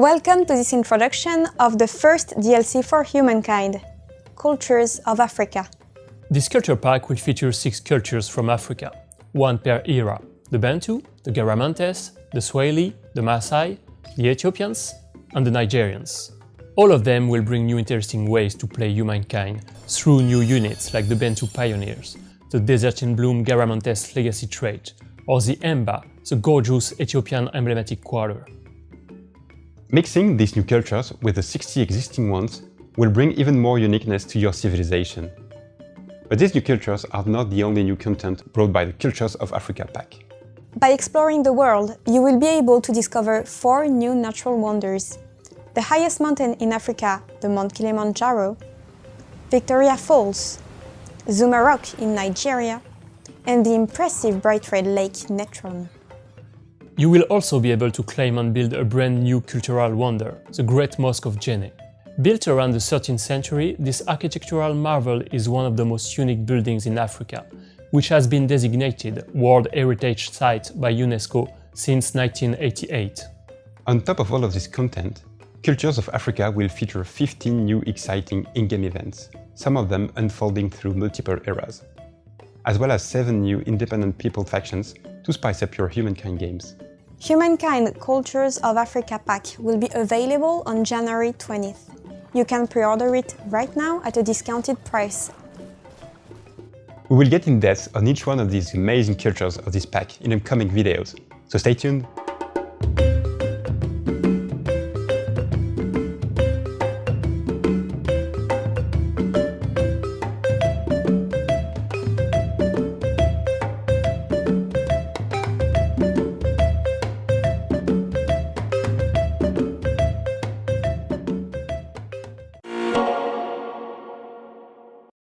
Welcome to this introduction of the first DLC for humankind Cultures of Africa. This culture pack will feature six cultures from Africa, one per era the Bantu, the Garamantes, the Swahili, the Maasai, the Ethiopians, and the Nigerians. All of them will bring new interesting ways to play humankind through new units like the Bantu Pioneers, the Desert in Bloom Garamantes Legacy Trait, or the Emba, the gorgeous Ethiopian emblematic quarter. Mixing these new cultures with the 60 existing ones will bring even more uniqueness to your civilization. But these new cultures are not the only new content brought by the Cultures of Africa pack. By exploring the world, you will be able to discover four new natural wonders the highest mountain in Africa, the Mount Kilimanjaro, Victoria Falls, Zuma Rock in Nigeria, and the impressive bright red lake Netron. You will also be able to claim and build a brand new cultural wonder, the Great Mosque of Djenné. Built around the 13th century, this architectural marvel is one of the most unique buildings in Africa, which has been designated World Heritage Site by UNESCO since 1988. On top of all of this content, Cultures of Africa will feature 15 new exciting in-game events, some of them unfolding through multiple eras, as well as 7 new independent people factions to spice up your Humankind games. Humankind Cultures of Africa pack will be available on January 20th. You can pre-order it right now at a discounted price. We will get in depth on each one of these amazing cultures of this pack in upcoming videos, so stay tuned!